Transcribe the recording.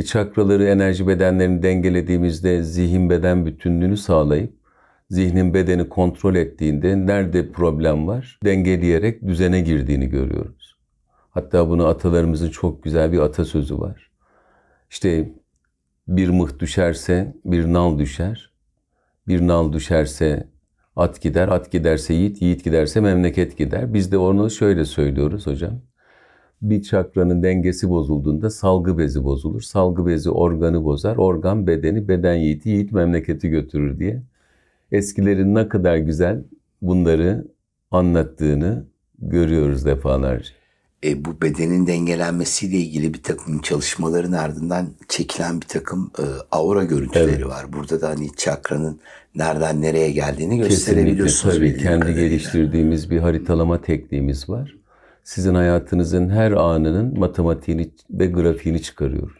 E, çakraları, enerji bedenlerini dengelediğimizde zihin beden bütünlüğünü sağlayıp zihnin bedeni kontrol ettiğinde nerede problem var dengeleyerek düzene girdiğini görüyoruz. Hatta bunu atalarımızın çok güzel bir atasözü var. İşte bir mıh düşerse bir nal düşer. Bir nal düşerse at gider, at giderse yiğit, yiğit giderse memleket gider. Biz de onu şöyle söylüyoruz hocam. Bir çakranın dengesi bozulduğunda salgı bezi bozulur. Salgı bezi organı bozar, organ bedeni, beden yiğiti, yiğit memleketi götürür diye. Eskilerin ne kadar güzel bunları anlattığını görüyoruz defalarca. E, bu bedenin dengelenmesiyle ilgili bir takım çalışmaların ardından çekilen bir takım e, aura görüntüleri Evet. var. Burada da hani çakranın nereden nereye geldiğini Kesinlikle gösterebiliyorsunuz. tabii bildiğim kendi kadarıyla. geliştirdiğimiz bir haritalama tekniğimiz var. Sizin hayatınızın her anının matematiğini ve grafiğini çıkarıyoruz.